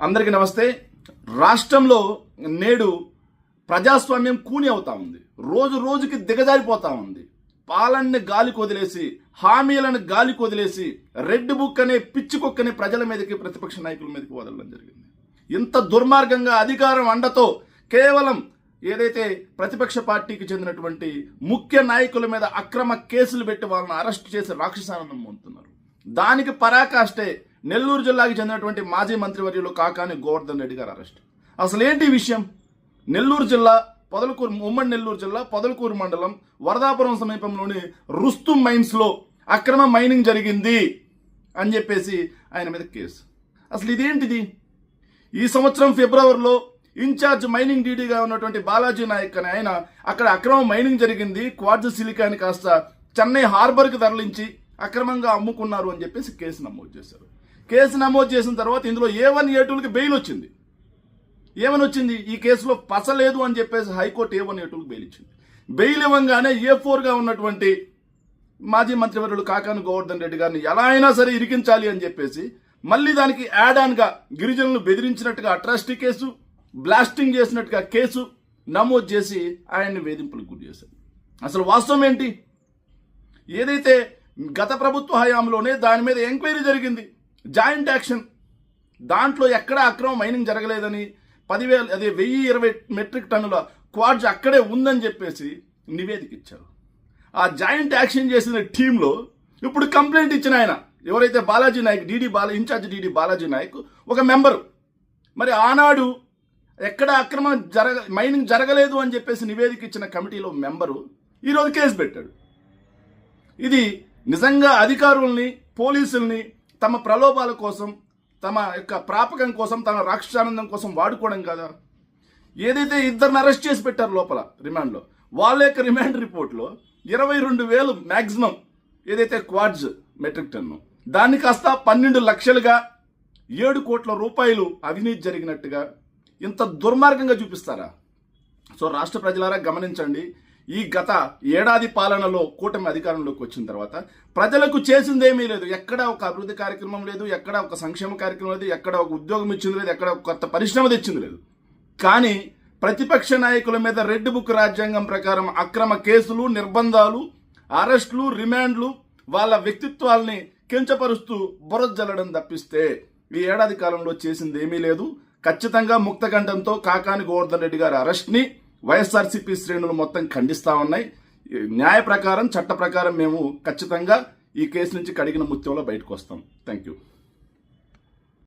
అందరికీ నమస్తే. రాష్ట్రంలో నేడు ప్రజాస్వామ్యం కూని అవుతా ఉంది. రోజు రోజుకి దిగజారిపోతా ఉంది. పాలన్ని గాలికి వదిలేసి హామీలను గాలికి వదిలేసి రెడ్ బుక్ అనే పిచ్చి కుక్కని ప్రజల మీదకి ప్రతిపక్ష నాయకుల మీదకి వదలడం జరిగింది. ఇంత దుర్మార్గంగా అధికారం అండతో కేవలం ఏదైతే ప్రతిపక్ష పార్టీకి చెందినటువంటి ముఖ్య నాయకుల మీద అక్రమ కేసులు పెట్టి వాళ్ళని అరెస్ట్ చేసి రాక్షసానందం పొందుతున్నారు దానికి పరాకాష్టే నెల్లూరు జిల్లాకి చెందినటువంటి మాజీ మంత్రివర్యులు కాకాని గోవర్ధన్ రెడ్డి గారు అరెస్ట్. అసలు ఏంటి విషయం? నెల్లూరు జిల్లా పొదలకూరు ఉమ్మడి నెల్లూరు జిల్లా పొదలకూరు మండలం వరదాపురం సమీపంలోని రుస్తుం మైన్స్లో అక్రమ మైనింగ్ జరిగింది అని చెప్పేసి ఆయన మీద కేసు. అసలు ఇదేంటిది? ఈ సంవత్సరం ఫిబ్రవరిలో ఇన్ఛార్జ్ మైనింగ్ డీడీగా ఉన్నటువంటి బాలాజీ నాయక్ అని ఆయన అక్కడ అక్రమ మైనింగ్ జరిగింది క్వార్జ్ సిలికాని కాస్త చెన్నై హార్బర్కి తరలించి అక్రమంగా అమ్ముకున్నారు అని చెప్పేసి కేసు నమోదు చేశారు. కేసు నమోదు చేసిన తర్వాత ఇందులో ఏ వన్ ఏ టూలకి బెయిల్ వచ్చింది. ఏమని వచ్చింది. ఈ కేసులో పసలేదు అని చెప్పేసి హైకోర్టు ఏ వన్ ఏ టూకి బెయిల్ ఇచ్చింది. బెయిల్ ఇవ్వంగానే ఏ ఫోర్గా ఉన్నటువంటి మాజీ మంత్రివర్యులు కాకాని గోవర్ధన్ రెడ్డి గారిని ఎలా అయినా సరే ఇరికించాలి అని చెప్పేసి మళ్ళీ దానికి యాడ్ ఆన్గా గిరిజనులు బెదిరించినట్టుగా అట్రాసిటీ కేసు బ్లాస్టింగ్ చేసినట్టుగా కేసు నమోదు చేసి ఆయన్ని వేధింపులకు గురి చేశారు. అసలు వాస్తవం ఏంటి? ఏదైతే గత ప్రభుత్వ హయాంలోనే దాని మీద ఎంక్వైరీ జరిగింది. Joint action. దాంట్లో ఎక్కడ అక్రమ మైనింగ్ జరగలేదని పదివేలు అదే వెయ్యి ఇరవై మెట్రిక్ టన్నుల క్వాడ్జ్ అక్కడే ఉందని చెప్పేసి నివేదిక ఇచ్చారు. ఆ జాయింట్ యాక్షన్ చేసిన టీంలో ఇప్పుడు కంప్లైంట్ ఇచ్చిన ఆయన ఎవరైతే Balaji Nayak DD Bala incharge DD Balaji Nayak ఒక మెంబరు. మరి ఆనాడు ఎక్కడ అక్రమం జరగ మైనింగ్ జరగలేదు అని చెప్పేసి నివేదిక ఇచ్చిన కమిటీలో మెంబరు ఈరోజు కేసు పెట్టాడు. ఇది నిజంగా అధికారుల్ని పోలీసుల్ని తమ ప్రలోభాల కోసం తమ యొక్క ప్రాపకం కోసం తమ రాక్షసానందం కోసం వాడుకోవడం కదా. ఏదైతే ఇద్దరిని అరెస్ట్ చేసి పెట్టారు లోపల రిమాండ్లో వాళ్ళ యొక్క రిమాండ్ రిపోర్ట్లో ఇరవై రెండు వేలు మ్యాక్సిమం ఏదైతే క్వాడ్జ్ మెట్రిక్ టన్ను దాన్ని కాస్త పన్నెండు లక్షలుగా ఏడు కోట్ల రూపాయలు అవినీతి జరిగినట్టుగా ఇంత దుర్మార్గంగా చూపిస్తారా? సో రాష్ట్ర ప్రజలారా గమనించండి. ఈ గత ఏడాది పాలనలో కూటమి అధికారంలోకి వచ్చిన తర్వాత ప్రజలకు చేసిందేమీ లేదు. ఎక్కడ ఒక అభివృద్ధి కార్యక్రమం లేదు ఎక్కడ ఒక సంక్షేమ కార్యక్రమం లేదు ఎక్కడ ఒక ఉద్యోగం ఇచ్చింది లేదు ఎక్కడ ఒక కొత్త పరిశ్రమ తెచ్చింది లేదు. కానీ ప్రతిపక్ష నాయకుల మీద రెడ్ బుక్ రాజ్యాంగం ప్రకారం అక్రమ కేసులు నిర్బంధాలు అరెస్టులు రిమాండ్లు వాళ్ళ వ్యక్తిత్వాల్ని కించపరుస్తూ బురద జల్లడం తప్పిస్తే ఈ ఏడాది కాలంలో చేసింది ఏమీ లేదు. ఖచ్చితంగా ముక్తకంఠంతో కాకాని గోవర్ధన్ రెడ్డి గారి అరెస్ట్ని వైఎస్ఆర్సీపీ శ్రేణులు మొత్తం ఖండిస్తూ ఉన్నాయి. న్యాయ ప్రకారం చట్ట ప్రకారం మేము ఖచ్చితంగా ఈ కేసు నుంచి కడిగిన ముత్యంలో బయటకు వస్తాం. Thank you